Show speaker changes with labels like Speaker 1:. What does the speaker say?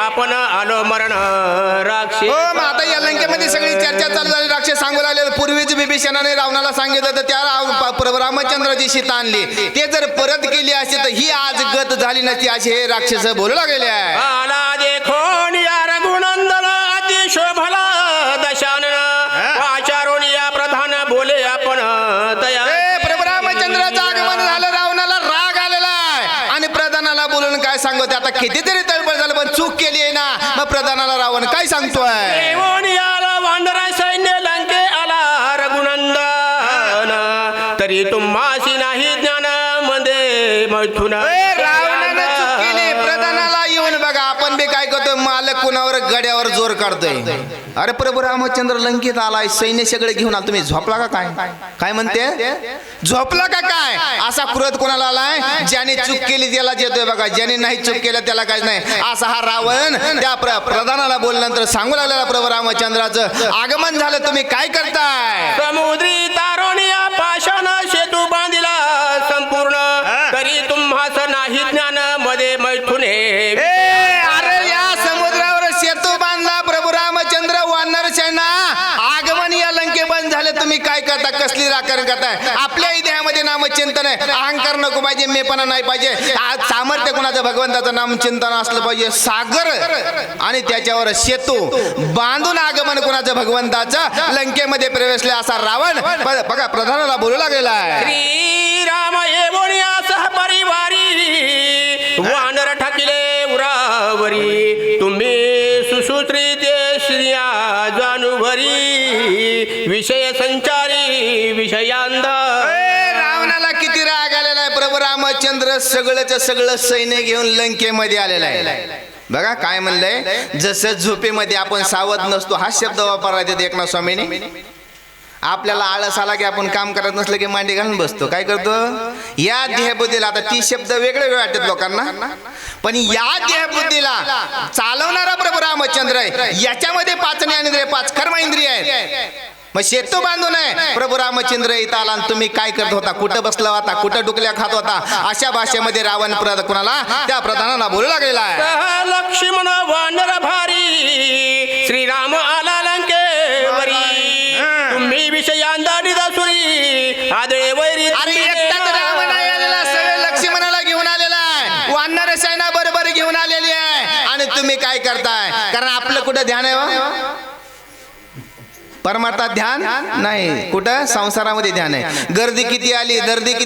Speaker 1: आपण आलो मरण राक्षे
Speaker 2: हो मग आता या लंकेमध्ये सगळी चर्चा चालू झाली. राक्षस सांगू लागले पूर्वीच बिभीषणाने रावणाला सांगितलं तर त्या राव- रामचंद्राची सीता आणली. ते जर परत केली असते तर ही आज गत झाली नसती असे हे राक्षस बोलू लागलेले आहे
Speaker 1: आला देखोन या रघुनंदन अति शोभला दशानन आचारून या प्रधान बोले आपण तया.
Speaker 2: ए, प्रभू रामचंद्राचं आगमन झालं रावणाला राग आलेला आहे. आणि प्रधानाला बोलून काय आता कितीतरी झालं पण चूक केली आहे ना. मग प्रधानाला रावण काय सांगतोय?
Speaker 1: सैन्य लंके आला रघुनंदन तरी तुम्हाशी नाही ज्ञानमध्ये मैथुन.
Speaker 2: ए, रावणानं चूक केली. प्रधानाला येऊन बघा. आपण बी काय करतोय? मालक कुणावर? गड्यावर जोर काढतोय. अरे प्रभू रामचंद्र लंकेत आलाय. सैन्य सगळे घेऊन आला. तुम्ही झोपला का काय? काय म्हणते? झोपला का काय? क्रोध कोणाला आलाय? ज्याने चूक केली त्याला येतोय बघा. ज्याने नाही चूक केलं त्याला काय नाही. असा हा रावण त्या प्र- प्रधानाला बोलल्यानंतर सांगू लागलेला प्रभू रामचंद्राचं आगमन झालं तुम्ही काय करताय?
Speaker 1: समुद्री तारोनिया पाषाण सेतू बांधिला संपूर्ण. तरी तुम्हास नाही ज्ञानमध्ये मैथुने
Speaker 2: करता कसली राखण करताय आपल्या देहामध्ये नामचिंतन आहे. अहंकार नको पाहिजे मेपणा नाही पाहिजे. आज सामर्थ्य कुणाचं? भगवंताचं नामचिंतन असलं पाहिजे. सागर आणि त्याच्यावर सेतू. बांधून आगमन कुणाचं? भगवंताचं. लंकेमध्ये प्रवेशले असा रावण. बघा प्रधानाला बोलू लागलेला आहे.
Speaker 1: श्रीराम येवोनिया सह परिवारी वानर ठाकिले उरावरी. तुम्ही सुसूत्री ते श्रिया जानुभरी. विषय संचार विषयांध
Speaker 2: रावणाला किती राग आलेला आहे. प्रभू रामचंद्र सगळंच सगळं सैन्य घेऊन लंकेमध्ये आलेला आहे. बघा काय म्हणलंय? जसं झोपेमध्ये आपण सावध नसतो हा शब्द वापरायचे एकनाथ स्वामीने. आपल्याला आळस आला की आपण काम करत नसलं की मांडी घालून बसतो. काय करतो? या देहबुद्धीला आता ती शब्द वेगळे वेगळे वाटतात लोकांना. पण या देहबुद्धीला चालवणारा प्रभू रामचंद्र आहे. याच्यामध्ये पाच ज्ञानेंद्रिय पाच कर्म इंद्रिय आहेत. मग शेतू बांधून आहे प्रभू रामचंद्र इथं आला आणि तुम्ही काय करत होता? कुठं बसला होता? कुठं डुकल्या खात होता? अशा भाषेमध्ये रावण प्रद कुणाला? त्या प्रधानाला बोलू लागलेला आहे.
Speaker 1: लक्ष्मण वानर भारी श्रीराम आला लंकेवरी. तुम्ही विषयांदानी दासुरी आदळे वैरी
Speaker 2: अरे एकटाच रावण आलेला सगळे लक्ष्मणाला घेऊन आलेला आहे. वानर सेना बरोबर घेऊन आलेली आहे. आणि तुम्ही काय करताय? कारण आपलं कुठं ध्यान आहे वा? परमार्थात ध्यान नाही. कुठं? संसारामध्ये ध्यान आहे. गर्दी किती आली? गर्दी किती